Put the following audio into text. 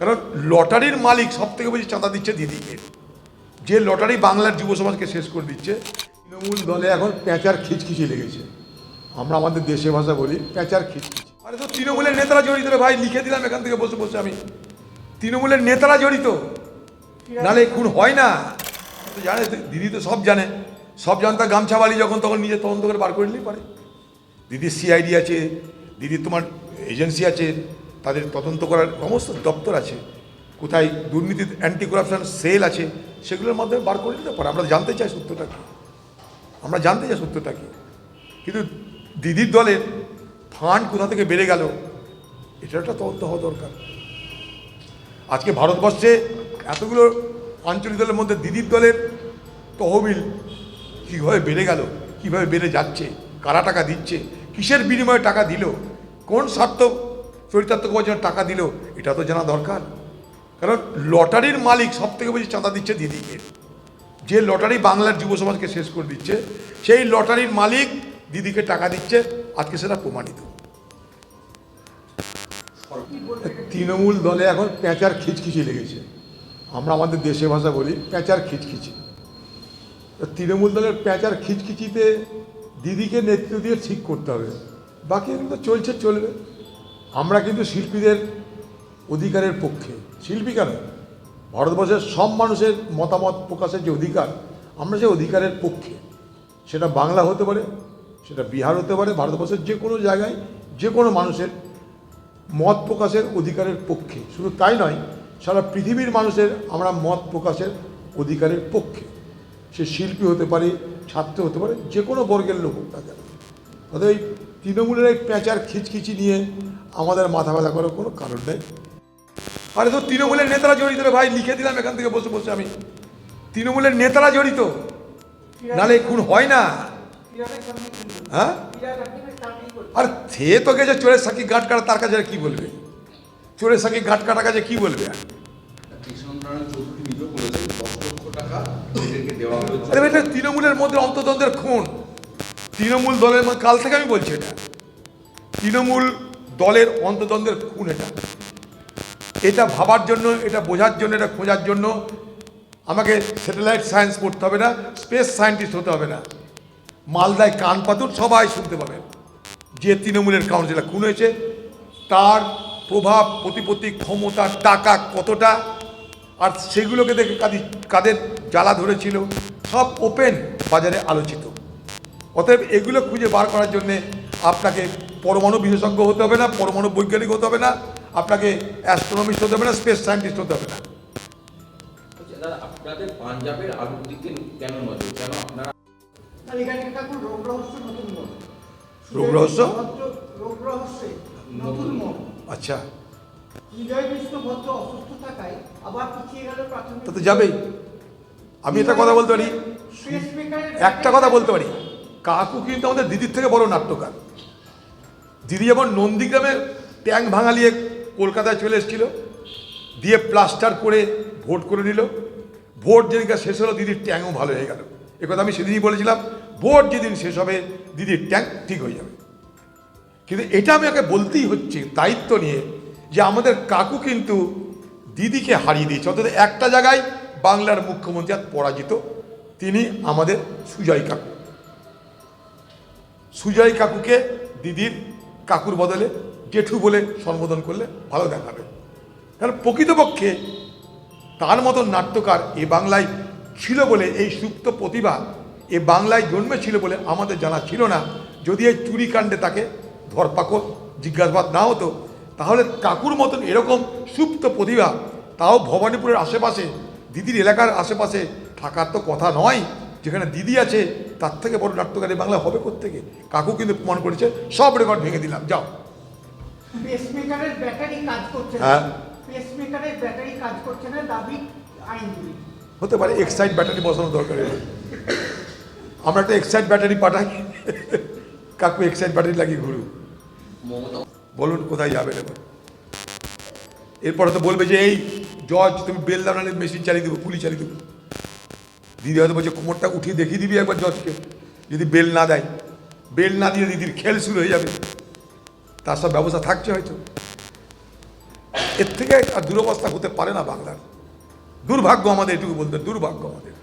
কারণ লটারির মালিক সব থেকে বেশি চাঁদা দিচ্ছে দিদিকে। যে লটারি বাংলার যুব সমাজকে শেষ করে দিচ্ছে, তৃণমূল দলে এখন প্যাঁচার খিচখিচি লেগেছে। আমরা আমাদের দেশে ভাষা বলি প্যাঁচার খিচখিচি। আরে তো তৃণমূলের নেতারা জড়িত রে ভাই, লিখে দিলাম এখান থেকে বসে বসে আমি। তৃণমূলের নেতারা জড়িত। নালে খুন হয় না। তো জানে, দিদি তো সব জানে। সব জানতা গামছাবালি যখন তখন নিজে তদন্ত করে বার করে নিলেই পারে। দিদির সিআইডি আছে, দিদির তোমার এজেন্সি আছে। তাদের তদন্ত করার সমস্ত দপ্তর আছে। কোথায় দুর্নীতি অ্যান্টি করাপশন সেল আছে, সেগুলোর মাধ্যমে বার করে নিতে পারে। আমরা জানতে চাই সত্যটা কি? আমরা জানতে চাই সত্যটা কি? কিন্তু দিদির দলের ফান্ড কোথা থেকে বেড়ে গেল এটা একটা তদন্ত হওয়া দরকার। আজকে ভারতবর্ষে এতগুলো আঞ্চলিক দলের মধ্যে দিদির দলের তহবিল কীভাবে বেড়ে গেল, কীভাবে বেড়ে যাচ্ছে, কারা টাকা দিচ্ছে, কিসের বিনিময়ে টাকা দিল, কোন স্বার্থ চরিতার্থ করার জন্য টাকা দিল এটা তো জানা দরকার। কারণ লটারির মালিক সব থেকে বেশি চাঁদা দিচ্ছে দিদিকে। যে লটারি বাংলার যুব সমাজকে শেষ করে দিচ্ছে, সেই লটারির মালিক দিদিকে টাকা দিচ্ছে, আজকে সেটা প্রমাণিত। তৃণমূল দলে এখন পেঁচার খিচখিচি লেগেছে। আমরা আমাদের দেশে ভাষা বলি পেঁচার খিচখিচি। তৃণমূল দলের পেঁচার খিচখিচিতে দিদিকে নেতৃত্ব দিয়ে ঠিক করতে হবে। বাকি কিন্তু চলছে, চলবে। আমরা কিন্তু শিল্পীদের অধিকারের পক্ষে। শিল্পী কেন? ভারতবর্ষের সব মানুষের মতামত প্রকাশের যে অধিকার, আমরা সে অধিকারের পক্ষে। সেটা বাংলা হতে পারে, সেটা বিহার হতে পারে, ভারতবর্ষের যে কোনো জায়গায় যে কোনো মানুষের মত প্রকাশের অধিকারের পক্ষে। শুধু তাই নয়, সারা পৃথিবীর মানুষের আমরা মত প্রকাশের অধিকারের পক্ষে। সে শিল্পী হতে পারে, ছাত্র হতে পারে, যে কোনো বর্গের লোক হোক কেন। অতএব তৃণমূলের এই পেঁচার খিচখিচি নিয়ে আমাদের মাথা ব্যথা করার কোনো কারণ নেই। আরে তো তৃণমূলের নেতারা জড়িত রে ভাই, লিখে দিলাম এখান থেকে বসে বসে আমি। তৃণমূলের নেতারা জড়িত? নালে খুন হয় না। হ্যাঁ? আর সে তো গেছে চোরের সাকি গাঁট কাটা, তার কাছে কি বলবে? চোরের সাকি গাঁট কাটা কাছে কি বলবে? তৃণমূলের মধ্যে অন্তদ্বন্দ্বের খুন। তৃণমূল দলের কাল থেকে আমি বলছি এটা। তৃণমূল দলের অন্তদ্বন্দ্বের খুন এটা। এটা ভাবার জন্য, এটা বোঝার জন্য, এটা খোঁজার জন্য আমাকে স্যাটেলাইট সায়েন্স পড়তে হবে না স্পেস সায়েন্টিস্ট হতে হবে না। মালদায় কান পাতুর সবাই শুনতে পাবেন যে তৃণমূলের কাউন্সিলর খুন হয়েছে, তার প্রভাব, প্রতিপত্তি, ক্ষমতা, টাকা কতটা, আর সেগুলোকে দেখে কাদি কাদের জ্বালা ধরেছিল, সব ওপেন বাজারে আলোচিত। অতএব এগুলো খুঁজে বার করার জন্যে আপনাকে পরমাণু বিশেষজ্ঞ হতে হবে না পরমাণু বৈজ্ঞানিক হতে হবে না আপনাকে অ্যাস্ট্রোনমিস্ট হতে হবে না স্পেস সায়েন্টিস্ট হতে হবে না। আপনাদের পাঞ্জাবের আলুর দিকে কেন নজর? কেন আপনারা রোগ রহস্য রোগ নতুন আচ্ছা। যাবেই। আমি একটা কথা বলতে পারি। একটা কথা বলতে পারি। কাকু কিন্তু আমাদের দিদির থেকে বড় নাট্যকার। দিদি যেমন নন্দীগ্রামে ট্যাঙ্ক ভাঙালিয়ে কলকাতায় চলে এসেছিল, দিয়ে প্লাস্টার করে ভোট করে নিল। ভোট যেদিনকে শেষ হলো, দিদির ট্যাঙ্কও ভালো হয়ে গেল। কথা আমি সেদিনই বলেছিলাম, ভোট যেদিন শেষ হবে, দিদির ট্যাঙ্ক ঠিক হয়ে যাবে। কিন্তু এটা আমি ওকে বলতেই হচ্ছে, দায়িত্ব নিয়ে, যে আমাদের কাকু কিন্তু দিদিকে হারিয়ে দিয়েছে। অর্থাৎ একটা জায়গায় বাংলার মুখ্যমন্ত্রী পরাজিত, তিনি আমাদের সুজয় কাকু। সুজয় কাকুকে দিদির কাকুর বদলে জেঠু বলে সম্বোধন করলে ভালো দেখাবে। কারণ প্রকৃতপক্ষে তার মতো নাট্যকার এ বাংলায় ছিল বলে এই সুপ্ত প্রতিভা এ বাংলায় জন্মেছিল বলে আমাদের জানা ছিল না। যদি এই চুরিকাণ্ডে তাকে ধরপাকড় জিজ্ঞাসাবাদ না হতো, তাহলে কাকুর মতন এরকম সুপ্ত প্রতিভা তাও ভবানীপুরের আশেপাশে, দিদির এলাকার আশেপাশে থাকার তো কথা নয়। যেখানে দিদি আছে তার থেকে বড় নাট্যকারী বাংলা হবে থেকে কাকু কিন্তু প্রমাণ করেছে সব রেকর্ড ভেঙে দিলাম যাও। হ্যাঁ। হতে পারে এক্সাইড ব্যাটারি বসানো দরকার আমরা একটা এক্সাইড ব্যাটারি পাঠাই। কাকু এক্সাইড ব্যাটারি লাগিয়ে ঘুরু বলুন কোথায় যাবেন এবার এরপরে তো বলবে যে এই জজ তুমি বেল দাঁড়ালে মেশিন চালিয়ে দেবো পুলিশ চালিয়ে দেবো। দিদি হয়তো বলছে, কোমরটা উঠিয়ে দেখিয়ে দিবি একবার জজকে। যদি বেল না দেয়, বেল না দিয়ে দিদির খেল শুরু হয়ে যাবে। তার সব ব্যবস্থা থাকছে হয়তো। এর থেকে আর দুরবস্থা হতে পারে না বাংলার। দুর্ভাগ্য আমাদের, এটুকু বলতে দুর্ভাগ্য আমাদের।